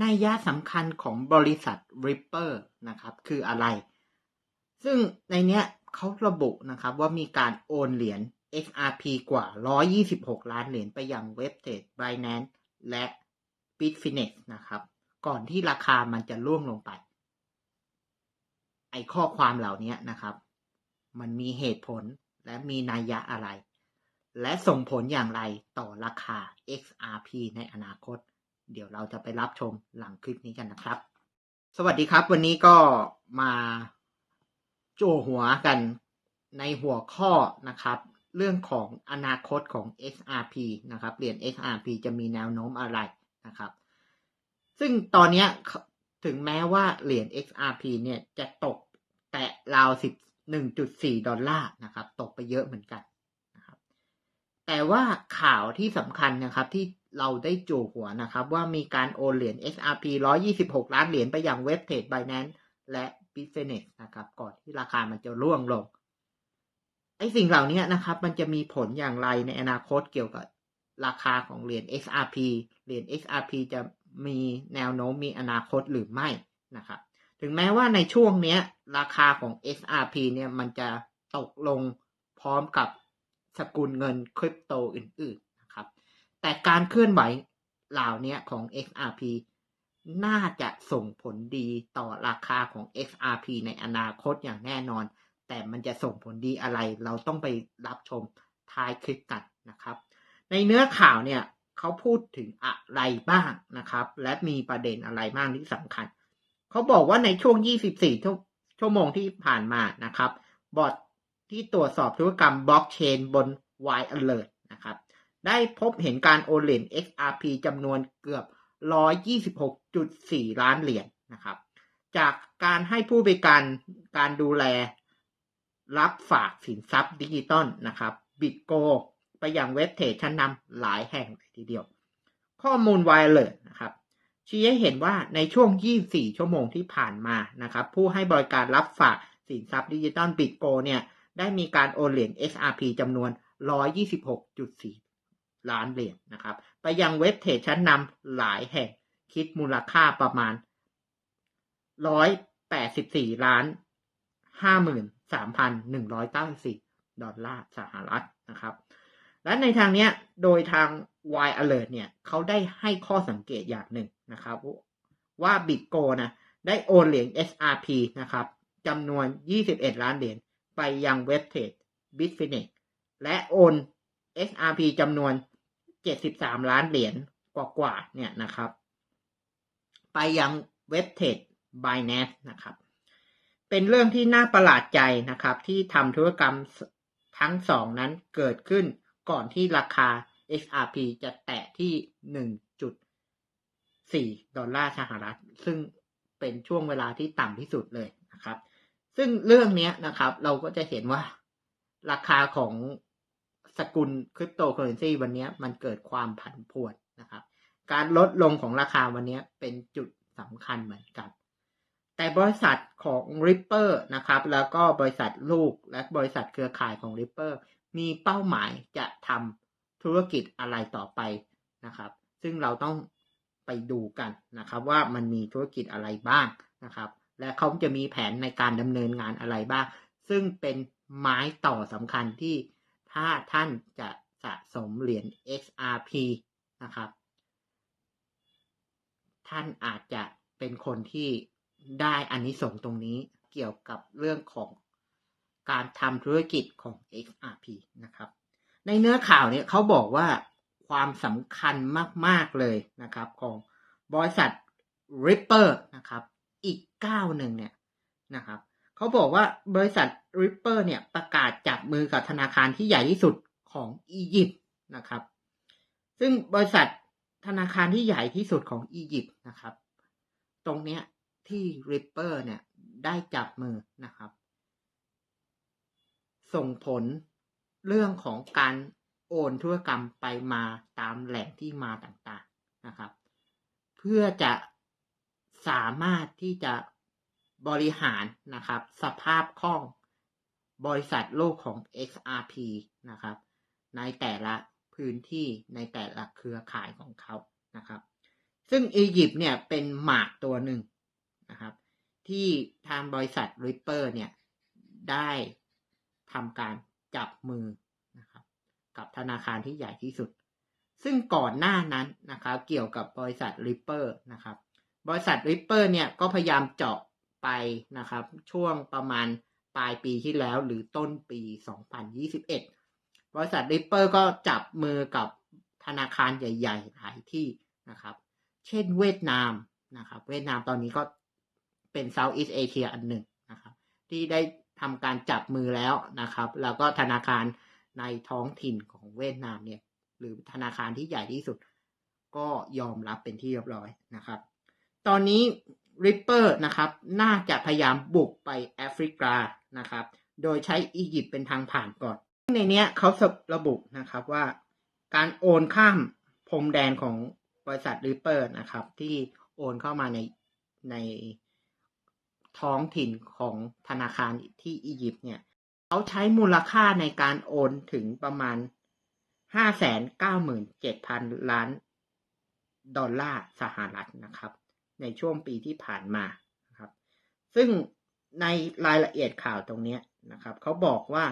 นัยยะสำคัญของบริษัท Ripper นะครับ คืออะไร ซึ่งในเนี้ยเขาระบุนะครับว่ามีการโอนเหรียญ XRP กว่า 126 ล้านเหรียญไปยังเว็บเทรด Binance และ Bitfinex นะครับ ก่อนที่ราคามันจะร่วงลงไป ไอข้อความเหล่านี้นะครับ มันมีเหตุผลและมีนัยยะอะไร และส่งผลอย่างไรต่อราคา XRP ในอนาคต เดี๋ยวเราจะไปรับชมหลังคลิปนี้กันนะครับ สวัสดีครับวันนี้ก็มาโจหัวกันในหัวข้อนะครับ เรื่องของอนาคตของ XRP นะครับเหรียญ XRP จะมีแนวโน้มอะไรนะครับ ซึ่งตอนนี้ถึงแม้ว่าเหรียญ XRP เนี่ยจะตกแตะราว11.4 ดอลลาร์นะครับ ตกไปเยอะเหมือนกันนะครับ แต่ว่าข่าวที่สำคัญนะครับที่ เราได้จูหัวนะครับ ว่ามีการโอนเหรียญ XRP 126 ล้านเหรียญไปยังเว็บเทรด Binance และ Bitfinex นะครับ ก่อนที่ราคามันจะร่วงลง ไอ้สิ่งเหล่านี้นะครับ มันจะมีผลอย่างไรในอนาคตเกี่ยวกับราคาของเหรียญ XRP เหรียญ XRP จะมีแนวโน้มมีอนาคตหรือไม่นะครับ ถึงแม้ว่าในช่วงนี้ราคาของ XRP เนี่ยมันจะตกลงพร้อมกับสกุลเงินคริปโตอื่น ๆ แต่การเคลื่อนไหวเหล่านี้ของ XRP น่าจะส่งผลดีต่อราคาของ XRP ในอนาคตอย่างแน่นอน แต่มันจะส่งผลดีอะไร เราต้องไปรับชมท้ายคลิปกันนะครับ ในเนื้อข่าวเนี่ยเขาพูดถึงอะไรบ้างนะครับ และมีประเด็นอะไรบ้างที่สำคัญ เขาบอกว่าในช่วง 24 ชั่วโมงที่ผ่านมานะครับ บอทที่ตรวจสอบธุรกรรมบล็อกเชนบน Y Alert ได้พบเห็นการโอนเหรียญ XRP จำนวนเกือบ 126.4 ล้านเหรียญนนะครับ จากการให้ผู้บริการการดูแลรับฝากสินทรัพย์ดิจิตอลนะครับบิตโกไปยังเว็บเทรดชั้นนำหลายแห่งเลยทีเดียว ข้อมูลไวเลสนะครับชี้ให้เห็นว่าในช่วง 24 ชั่วโมงที่ผ่านมานะครับ ผู้ให้บริการรับฝากสินทรัพย์ดิจิตอลบิตโกเนี่ย ได้มีการโอนเหรียญ XRP จำนวน 126.4 ล้านเหรียญนนะครับ ไปยังเว็บเทรดชั้นนำหลายแห่งคิดมูลค่าประมาณ 184 ล้าน 53,194 ดอลลาร์สหรัฐนะครับ และในทางนี้โดยทาง Y Alert เนี่ยเขาได้ให้ข้อสังเกตอย่างหนึ่งนะครับ ว่า Bitgo นะได้โอนเหรียญ SRP นะครับจำนวน 21 ล้านเหรียญไปยังเว็บเทรด Bitfinex และโอน SRP จำนวน 73ล้านเหรียญกว่าๆเนี่ยนะครับ ไปยังเว็บเทรด Binance นะครับ เป็นเรื่องที่น่าประหลาดใจนะครับ ที่ทำธุรกรรมทั้งสองนั้นเกิดขึ้นก่อนที่ราคา XRP จะแตะที่ 1.4 ดอลลาร์สหรัฐ ซึ่งเป็นช่วงเวลาที่ต่ำที่สุดเลยนะครับ ซึ่งเรื่องนี้นะครับ เราก็จะเห็นว่าราคาของ สกุลคริปโตเคอเรนซีวันนี้มันเกิดความผันผวนนะครับ การลดลงของราคาวันนี้เป็นจุดสำคัญเหมือนกัน แต่บริษัทของ Ripper นะครับ แล้วก็บริษัทลูกและบริษัทเครือข่ายของ Ripper มีเป้าหมายจะทำธุรกิจอะไรต่อไปนะครับ ซึ่งเราต้องไปดูกันนะครับ ว่ามันมีธุรกิจอะไรบ้างนะครับ และเขาจะมีแผนในการดำเนินงานอะไรบ้าง ซึ่งเป็นไม้ต่อสำคัญที่ ถ้าท่านจะสะสมเหรียญ XRP นะครับ ท่านอาจจะเป็นคนที่ได้อันนี้ส่งตรงนี้เกี่ยวกับเรื่องของการทำธุรกิจของ XRP นะครับ ในเนื้อข่าวเนี่ยเขาบอกว่าความสำคัญมาก ๆ เลยนะครับ ของบริษัท Ripper นะครับ อีกก้าวหนึ่งเนี่ยนะครับ เขาบอกว่าบริษัท Ripper เนี่ยประกาศจับมือกับธนาคารที่ใหญ่ที่สุดของอียิปต์นะครับ ซึ่งบริษัทธนาคารที่ใหญ่ที่สุดของอียิปต์นะครับ ตรงเนี้ยที่ Ripper เนี่ยได้จับมือนะครับ ส่งผลเรื่องของการโอนธุรกรรมไปมาตามแหล่งที่มาต่างๆนะครับ เพื่อจะสามารถที่จะ บริหารนะครับ สภาพคล่องบริษัทโลกของ XRP นะครับ ในแต่ละพื้นที่ในแต่ละเครือข่ายของเขานะครับ ซึ่งอียิปต์เนี่ยเป็นหมากตัวหนึ่งนะครับ ที่ทางบริษัทริปเปอร์เนี่ยได้ทำการจับมือนะครับกับธนาคารที่ใหญ่ที่สุด ซึ่งก่อนหน้านั้นนะครับเกี่ยวกับบริษัทริปเปอร์นะครับ บริษัทริปเปอร์เนี่ยก็พยายามเจาะ ไปนะครับ ช่วงประมาณปลายปีที่แล้วหรือต้นปี 2021 บริษัทริปเปอร์ก็จับมือกับธนาคารใหญ่ๆหลายที่นะครับ เช่นเวียดนามนะครับ เวียดนามตอนนี้ก็เป็นเซาท์อีสเอเชียอันหนึ่งนะครับ ที่ได้ทำการจับมือแล้วนะครับ แล้วก็ธนาคารในท้องถิ่นของเวียดนามเนี่ย หรือธนาคารที่ใหญ่ที่สุด ก็ยอมรับเป็นที่เรียบร้อยนะครับ ตอนนี้ ริปเปอร์นะครับน่าจะพยายามบุกไปแอฟริกานะครับโดยใช้อียิปต์เป็นทางผ่านก่อน ในนี้เขาระบุนะครับว่าการโอนข้ามพรมแดนของบริษัทริปเปอร์นะครับที่โอนเข้ามาในในท้องถิ่นของธนาคารที่อียิปต์เนี่ยเขาใช้มูลค่าในการโอนถึงประมาณห้าแสนเก้าหมื่นเจ็ดพันล้านดอลลาร์สหรัฐนะครับ ในช่วงปีที่ผ่านมานะครับ ซึ่งในรายละเอียดข่าวตรงนี้นะครับเขาบอกว่า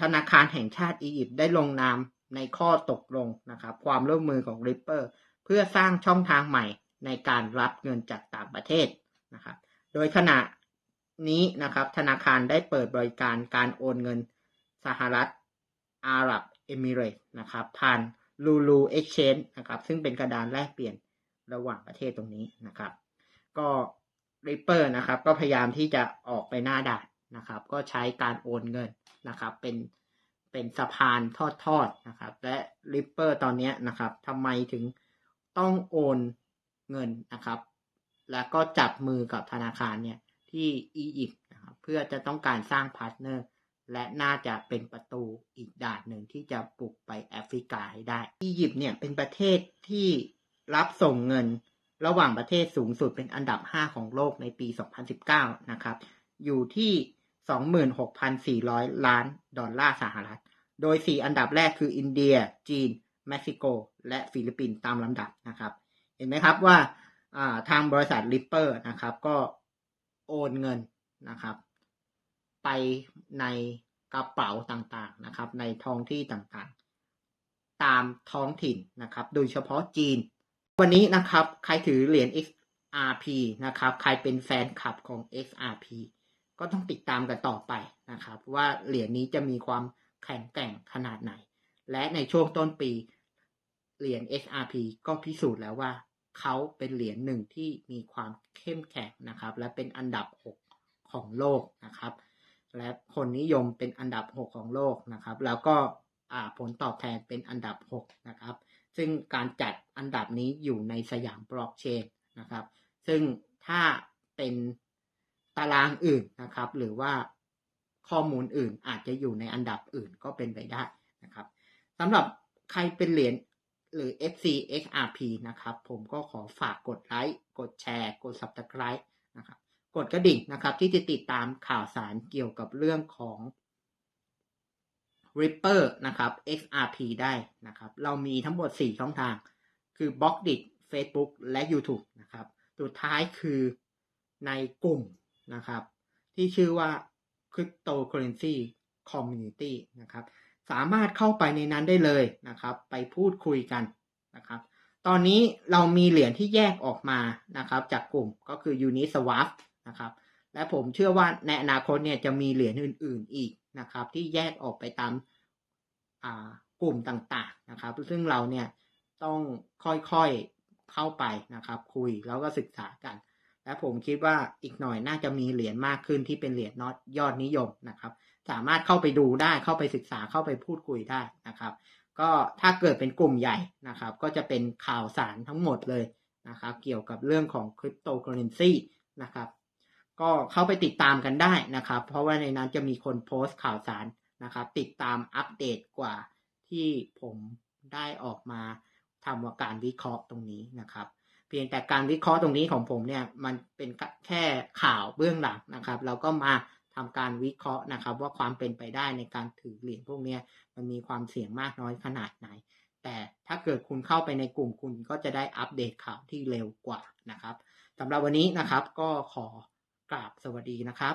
ธนาคารแห่งชาติอียิปต์ได้ลงนามในข้อตกลงนะครับ ความร่วมมือของ Ripper เพื่อสร้างช่องทางใหม่ในการรับเงินจากต่างประเทศนะครับ โดยขณะนี้นะครับธนาคารได้เปิดบริการการโอนเงินสหรัฐอาหรับเอมิเรตนะครับผ่าน Lulu Exchange นะครับซึ่งเป็นกระดานแลกเปลี่ยน ระหว่างประเทศตรงนี้นะครับ ก็ Ripper นะครับ ก็พยายามที่จะออกไปหน้าด่านนะครับ ก็ใช้การโอนเงินนะครับ เป็นเป็นสะพานทอดๆนะครับ และ Ripper ตอนนี้นะครับทำไมถึงต้องโอนเงินนะครับ แล้วก็จับมือกับธนาคารเนี่ยที่อียิปต์นะครับเพื่อจะต้องการสร้างพาร์ทเนอร์และน่าจะเป็นประตูอีกด่านหนึ่งที่จะปลุกไปแอฟริกาให้ได้ อียิปต์เนี่ยเป็นประเทศที่ รับส่งเงินระหว่างประเทศสูงสุดเป็นอันดับ 5 ของโลกในปี 2019 นะครับ อยู่ที่ 26,400 ล้านดอลลาร์สหรัฐ โดย 4 อันดับแรกคืออินเดีย จีน เม็กซิโก และฟิลิปปินส์ตามลำดับนะครับ เห็นไหมครับว่าทางบริษัทริปเปอร์นะครับก็โอนเงินนะครับ ไปในกระเป๋าต่างๆนะครับ ในท้องที่ต่างๆ ตามท้องถิ่นนะครับ โดยเฉพาะจีน วันนี้นะครับใครถือเหรียญ XRP นะครับ ใครเป็นแฟนคลับของ XRP ก็ต้องติดตามกันต่อไปนะครับ ว่าเหรียญนี้จะมีความแข็งแกร่งขนาดไหน และในช่วงต้นปีเหรียญ XRP ก็พิสูจน์แล้วว่า เขาเป็นเหรียญหนึ่งที่มีความเข้มแข็งนะครับ และเป็นอันดับ 6 ของโลกนะครับ และคนนิยมเป็นอันดับ 6 ของโลกนะครับ แล้วก็ผลตอบแทนเป็นอันดับ 6 นะครับ ซึ่งการจัดอันดับนี้อยู่ในสยามบล็อกเชนนะครับ ซึ่งถ้าเป็นตารางอื่นนะครับ หรือว่าข้อมูลอื่นอาจจะอยู่ในอันดับอื่นก็เป็นไปได้นะครับสำหรับใครเป็นเหรียญหรือ FC XRP นะครับ ผมก็ขอฝากกดไลค์กดแชร์ กด Subscribe นะครับ กดกระดิ่งนะครับ ที่จะติดตามข่าวสารเกี่ยวกับเรื่องของ Ripper นะครับ XRP ได้นะครับ เรามีทั้งหมด 4 ช่องทาง คือ b l o g d i t Facebook และ YouTube นะครับ สุดท้ายคือในกลุ่มนะครับ ที่ชื่อว่า Cryptocurrency Community นะครับ สามารถเข้าไปในนั้นได้เลยนะครับ ไปพูดคุยกันนะครับ ตอนนี้เรามีเหรียญที่แยกออกมานะครับ จากกลุ่มก็คือ Uniswap นะครับ และผมเชื่อว่าในอนาคตเนี่ยจะมีเหรียญอื่น ๆอีกนะครับ ที่แยกออกไปตามกลุ่มต่างๆนะครับ ซึ่งเราเนี่ยต้องค่อยๆเข้าไปนะครับ คุยแล้วก็ศึกษากัน และผมคิดว่าอีกหน่อยน่าจะมีเหรียญมากขึ้นที่เป็นเหรียญนอตยอดนิยมนะครับ สามารถเข้าไปดูได้เข้าไปศึกษาเข้าไปพูดคุยได้นะครับ ก็ถ้าเกิดเป็นกลุ่มใหญ่นะครับ ก็จะเป็นข่าวสารทั้งหมดเลยนะครับ เกี่ยวกับเรื่องของคริปโตเคอเรนซีนะครับ ก็เข้าไปติดตามกันได้นะครับ เพราะว่าในนั้นจะมีคนโพสต์ข่าวสารนะครับ ติดตามอัปเดตกว่าที่ผมได้ออกมาทำาการวิเคราะห์ตรงนี้นะครับ เพียงแต่การวิเคราะห์ตรงนี้ของผมเนี่ยมันเป็นแค่ข่าวเบื้องหลังนะครับ เราก็มาทำการวิเคราะห์นะครับ ว่าความเป็นไปได้ในการถือเหรียญพวกนี้มันมีความเสี่ยงมากน้อยขนาดไหน แต่ถ้าเกิดคุณเข้าไปในกลุ่มคุณก็จะได้อัปเดตข่าวที่เร็วกว่านะครับสำหรับวันนี้นะครับก็ขอ กราบสวัสดีนะครับ